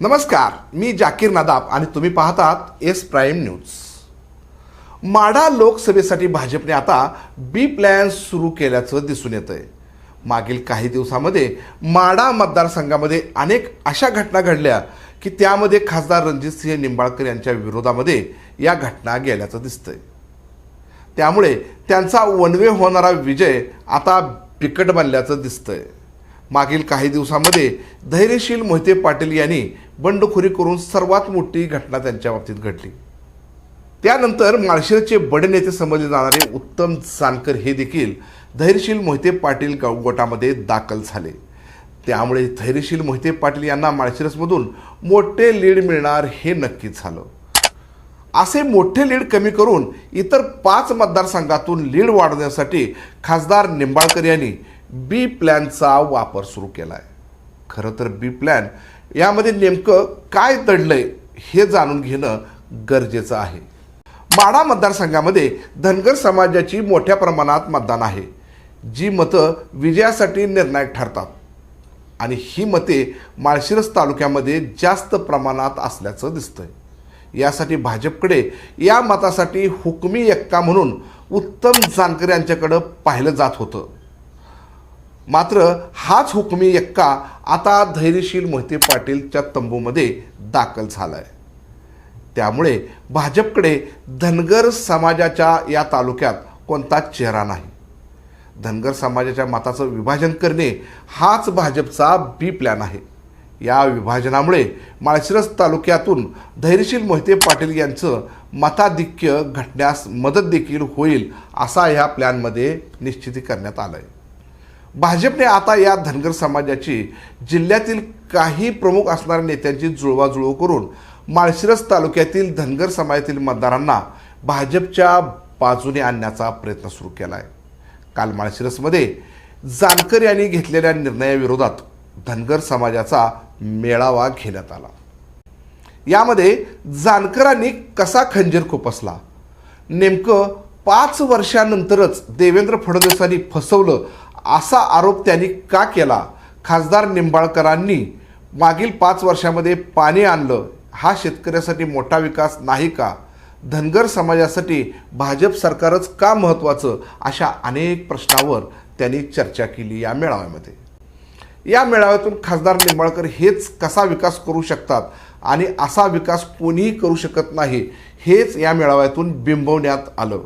नमस्कार मी जाकीर नादाब आणि तुम्ही पाहतात एस प्राईम न्यूज. माढा लोकसभेसाठी भाजपने आता बी प्लॅन सुरू केल्याचं दिसून येत आहे मागील काही दिवसामध्ये माढा मतदारसंघामध्ये अनेक अशा घटना घडल्या की त्यामध्ये खासदार रणजितसिंह निंबाळकर यांच्या विरोधामध्ये या घटना गेल्याचं दिसतंय. त्यामुळे त्यांचा वनवे होणारा विजय आता बिकट बनल्याचं दिसतंय. मागील काही दिवसामध्ये धैर्यशील मोहिते पाटील यांनी बंडखोरी करून सर्वात मोठी घटना त्यांच्या बाबतीत घडली. त्यानंतर माळशिरसचे बडे नेते समजले जाणारे उत्तम जानकर हे देखील धैर्यशील मोहिते पाटील गौ- गोटामध्ये दाखल झाले. त्यामुळे धैर्यशील मोहिते पाटील यांना माळशिरसमधून मोठे लीड मिळणार हे नक्कीच झालं. असे मोठे लीड कमी करून इतर पाच मतदारसंघातून लीड वाढवण्यासाठी खासदार निंबाळकर यांनी बी प्लॅनचा वापर सुरू केला आहे खरं तर बी प्लॅन यामध्ये नेमकं काय दडलंय हे जाणून घेणं गरजेचं आहे. माढा मतदारसंघामध्ये धनगर समाजाची मोठ्या प्रमाणात मतदान आहे. जी मतं विजयासाठी निर्णायक ठरतात. आणि ही मते माळशिरस तालुक्यामध्ये जास्त प्रमाणात असल्याचं दिसतंय. यासाठी भाजपकडे या मतासाठी हुकमी एक्का म्हणून उत्तम जानकर यांच्याकडं पाहिलं जात होतं. मात्र हाच हुकमी एक्का आता धैर्यशील मोहिते पाटीलच्या तंबूमध्ये दाखल झाला आहे त्यामुळे भाजपकडे धनगर समाजाच्या या तालुक्यात कोणता चेहरा नाही. धनगर समाजाच्या मताचं विभाजन करणे हाच भाजपचा बी प्लॅन आहे. या विभाजनामुळे माळशिरस तालुक्यातून धैर्यशील मोहिते पाटील यांचं मताधिक्य घटण्यास मदत देखील होईल असा ह्या प्लॅनमध्ये निश्चिती करण्यात आलं आहे भाजपने आता या धनगर समाजाची जिल्ह्यातील काही प्रमुख असणाऱ्या नेत्यांची जुळवाजुळव करून माळशिरस तालुक्यातील धनगर समाजातील मतदारांना भाजपच्या बाजूने आणण्याचा प्रयत्न सुरू केला आहे काल माळशिरसमध्ये जानकर यांनी घेतलेल्या निर्णयाविरोधात धनगर समाजाचा मेळावा घेण्यात आला. यामध्ये जानकरांनी कसा खंजीर खुपसला? नेमकं पाच वर्षानंतरच देवेंद्र फडणवीसांनी फसवलं असा आरोप त्यांनी का केला? खासदार निंबाळकरांनी मागील पाच वर्षामध्ये पाणी आणलं. हा शेतकऱ्यासाठी मोठा विकास नाही का? धनगर समाजासाठी भाजप सरकारच का महत्त्वाचं अशा अनेक प्रश्नावर त्यांनी चर्चा केली या मेळाव्यामध्ये. या मेळाव्यातून खासदार निंबाळकर हेच कसा विकास करू शकतात आणि असा विकास कोणीही करू शकत नाही हेच या मेळाव्यातून बिंबवण्यात आलं.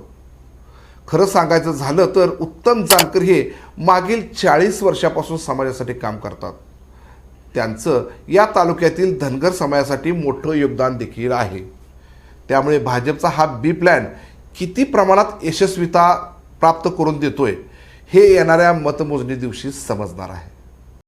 खरं सांगायचं झालं तर उत्तम जानकर हे मागील चाळीस वर्षापासून समाजासाठी काम करतात. त्यांचं या तालुक्यातील धनगर समाजासाठी मोठं योगदान देखील आहे. त्यामुळे भाजपचा हा बी प्लॅन किती प्रमाणात यशस्वीता प्राप्त करून देतोय हे येणाऱ्या मतमोजणी दिवशी समजणार आहे.